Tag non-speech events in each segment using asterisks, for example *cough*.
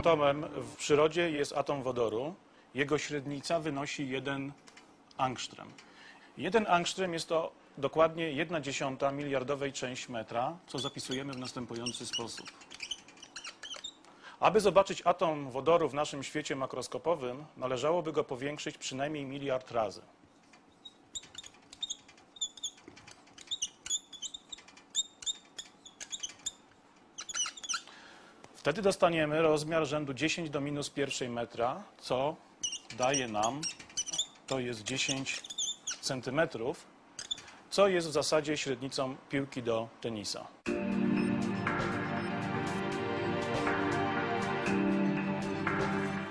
Atomem w przyrodzie jest atom wodoru. Jego średnica wynosi 1 angstrem. 1 angstrem jest to dokładnie 1 dziesiąta miliardowej część metra, co zapisujemy w następujący sposób. Aby zobaczyć atom wodoru w naszym świecie makroskopowym, należałoby go powiększyć przynajmniej miliard razy. Wtedy dostaniemy rozmiar rzędu 10 do minus pierwszej metra, co daje nam, to jest 10 centymetrów, co jest w zasadzie średnicą piłki do tenisa.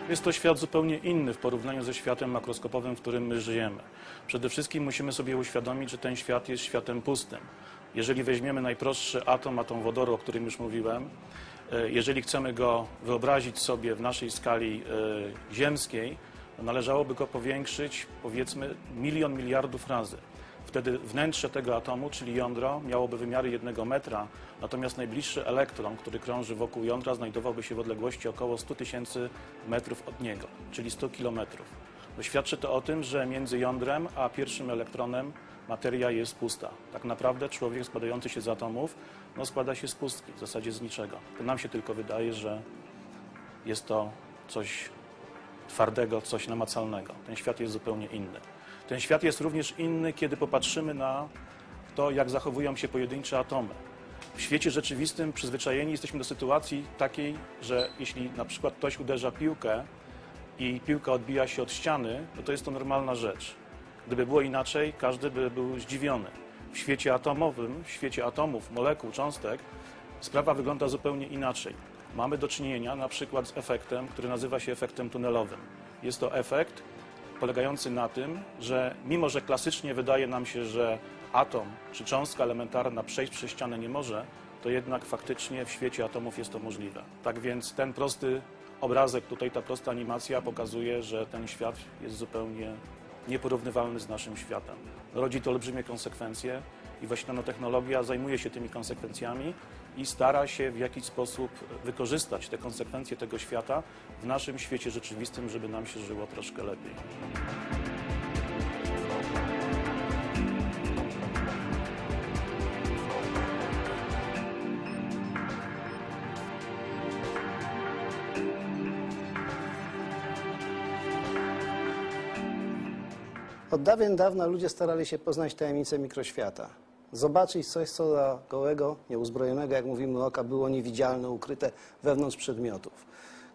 Jest to świat zupełnie inny w porównaniu ze światem makroskopowym, w którym my żyjemy. Przede wszystkim musimy sobie uświadomić, że ten świat jest światem pustym. Jeżeli weźmiemy najprostszy atom, atom wodoru, o którym już mówiłem, jeżeli chcemy go wyobrazić sobie w naszej skali e, ziemskiej, należałoby go powiększyć powiedzmy milion miliardów razy. Wtedy wnętrze tego atomu, czyli jądro, miałoby wymiary jednego metra, natomiast najbliższy elektron, który krąży wokół jądra, znajdowałby się w odległości około 100 tysięcy metrów od niego, czyli 100 kilometrów. Świadczy to o tym, że między jądrem a pierwszym elektronem materia jest pusta. Tak naprawdę człowiek składający się z atomów no, składa się z pustki, w zasadzie z niczego. To nam się tylko wydaje, że jest to coś twardego, coś namacalnego. Ten świat jest zupełnie inny. Ten świat jest również inny, kiedy popatrzymy na to, jak zachowują się pojedyncze atomy. W świecie rzeczywistym przyzwyczajeni jesteśmy do sytuacji takiej, że jeśli na przykład ktoś uderza piłkę i piłka odbija się od ściany, no to jest to normalna rzecz. Gdyby było inaczej, każdy by był zdziwiony. W świecie atomowym, w świecie atomów, molekuł, cząstek, sprawa wygląda zupełnie inaczej. Mamy do czynienia na przykład z efektem, który nazywa się efektem tunelowym. Jest to efekt polegający na tym, że mimo, że klasycznie wydaje nam się, że atom czy cząstka elementarna przejść przez ścianę nie może, to jednak faktycznie w świecie atomów jest to możliwe. Tak więc ten prosty obrazek, tutaj ta prosta animacja pokazuje, że ten świat jest zupełnie nieporównywalny z naszym światem. Rodzi to olbrzymie konsekwencje i właśnie nanotechnologia zajmuje się tymi konsekwencjami i stara się w jakiś sposób wykorzystać te konsekwencje tego świata w naszym świecie rzeczywistym, żeby nam się żyło troszkę lepiej. Od dawien dawna ludzie starali się poznać tajemnice mikroświata. Zobaczyć coś, co dla gołego, nieuzbrojonego, jak mówimy, oka było niewidzialne, ukryte wewnątrz przedmiotów.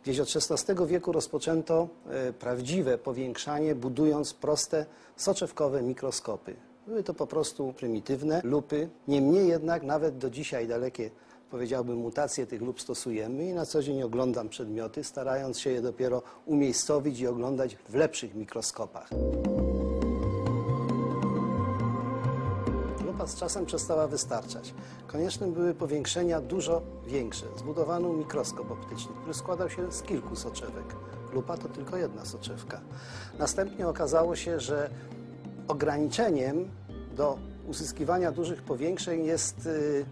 Gdzieś od XVI wieku rozpoczęto e, prawdziwe powiększanie, budując proste, soczewkowe mikroskopy. Były to po prostu prymitywne lupy. Niemniej jednak nawet do dzisiaj dalekie, powiedziałbym, mutacje tych lup stosujemy i na co dzień oglądam przedmioty, starając się je dopiero umiejscowić i oglądać w lepszych mikroskopach. Z czasem przestała wystarczać. Konieczne były powiększenia dużo większe. Zbudowano mikroskop optyczny, który składał się z kilku soczewek. Lupa to tylko jedna soczewka. Następnie okazało się, że ograniczeniem do uzyskiwania dużych powiększeń jest y,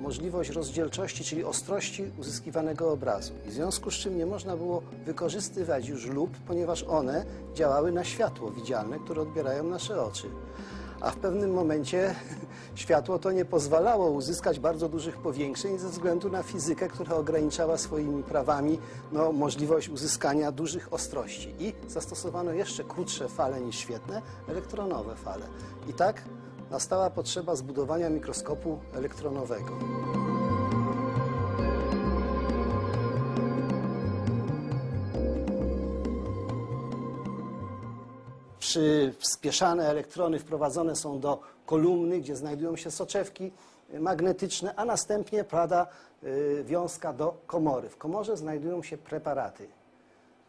możliwość rozdzielczości, czyli ostrości uzyskiwanego obrazu. W związku z czym nie można było wykorzystywać już lup, ponieważ one działały na światło widzialne, które odbierają nasze oczy. A w pewnym momencie *laughs* światło to nie pozwalało uzyskać bardzo dużych powiększeń ze względu na fizykę, która ograniczała swoimi prawami no, możliwość uzyskania dużych ostrości. I zastosowano jeszcze krótsze fale niż świetne, elektronowe fale. I tak nastała potrzeba zbudowania mikroskopu elektronowego. Przyspieszane elektrony wprowadzone są do kolumny, gdzie znajdują się soczewki magnetyczne, a następnie pada y, wiązka do komory. W komorze znajdują się preparaty.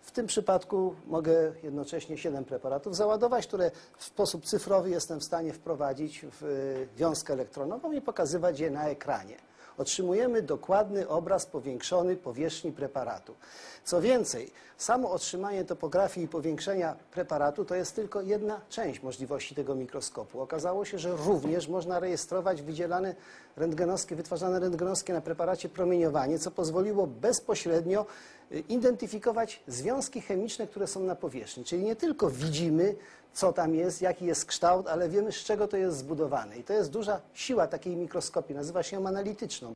W tym przypadku mogę jednocześnie 7 preparatów załadować, które w sposób cyfrowy jestem w stanie wprowadzić w y, wiązkę elektronową i pokazywać je na ekranie. Otrzymujemy dokładny obraz powiększony powierzchni preparatu. Co więcej, samo otrzymanie topografii i powiększenia preparatu to jest tylko jedna część możliwości tego mikroskopu. Okazało się, że również można rejestrować wydzielane rentgenowskie, wytwarzane rentgenowskie na preparacie promieniowanie, co pozwoliło bezpośrednio y, identyfikować związki chemiczne, które są na powierzchni. Czyli nie tylko widzimy, co tam jest, jaki jest kształt, ale wiemy, z czego to jest zbudowane. I to jest duża siła takiej mikroskopii, nazywa się ją analityczną.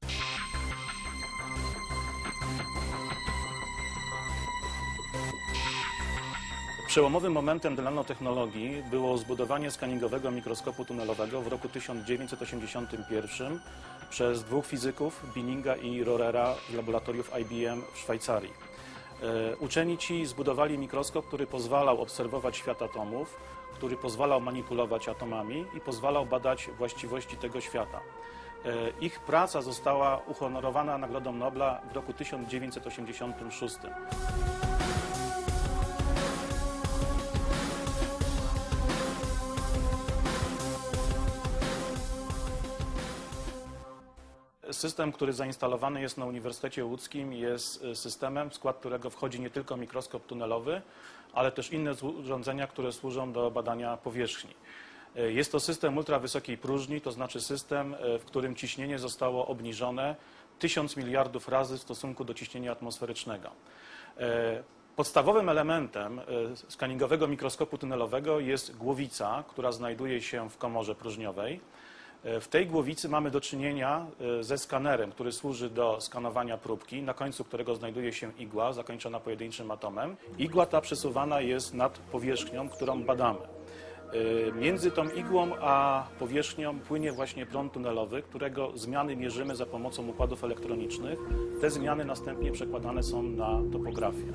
Przełomowym momentem dla nanotechnologii było zbudowanie skaningowego mikroskopu tunelowego w roku 1981 przez dwóch fizyków, Binninga i Rohrera z laboratoriów IBM w Szwajcarii. E, Uczeni ci zbudowali mikroskop, który pozwalał obserwować świat atomów, który pozwalał manipulować atomami i pozwalał badać właściwości tego świata. E, Ich praca została uhonorowana Nagrodą Nobla w roku 1986. System, który zainstalowany jest na Uniwersytecie Łódzkim, jest y, systemem, w skład którego wchodzi nie tylko mikroskop tunelowy, ale też inne urządzenia, które służą do badania powierzchni. Y, Jest to system ultrawysokiej próżni, to znaczy system, y, w którym ciśnienie zostało obniżone 1000 miliardów razy w stosunku do ciśnienia atmosferycznego. Podstawowym elementem skaningowego mikroskopu tunelowego jest głowica, która znajduje się w komorze próżniowej. W tej głowicy mamy do czynienia e, ze skanerem, który służy do skanowania próbki, na końcu którego znajduje się igła zakończona pojedynczym atomem. Igła ta przesuwana jest nad powierzchnią, którą badamy. E, Między tą igłą a powierzchnią płynie właśnie prąd tunelowy, którego zmiany mierzymy za pomocą układów elektronicznych. Te zmiany następnie przekładane są na topografię.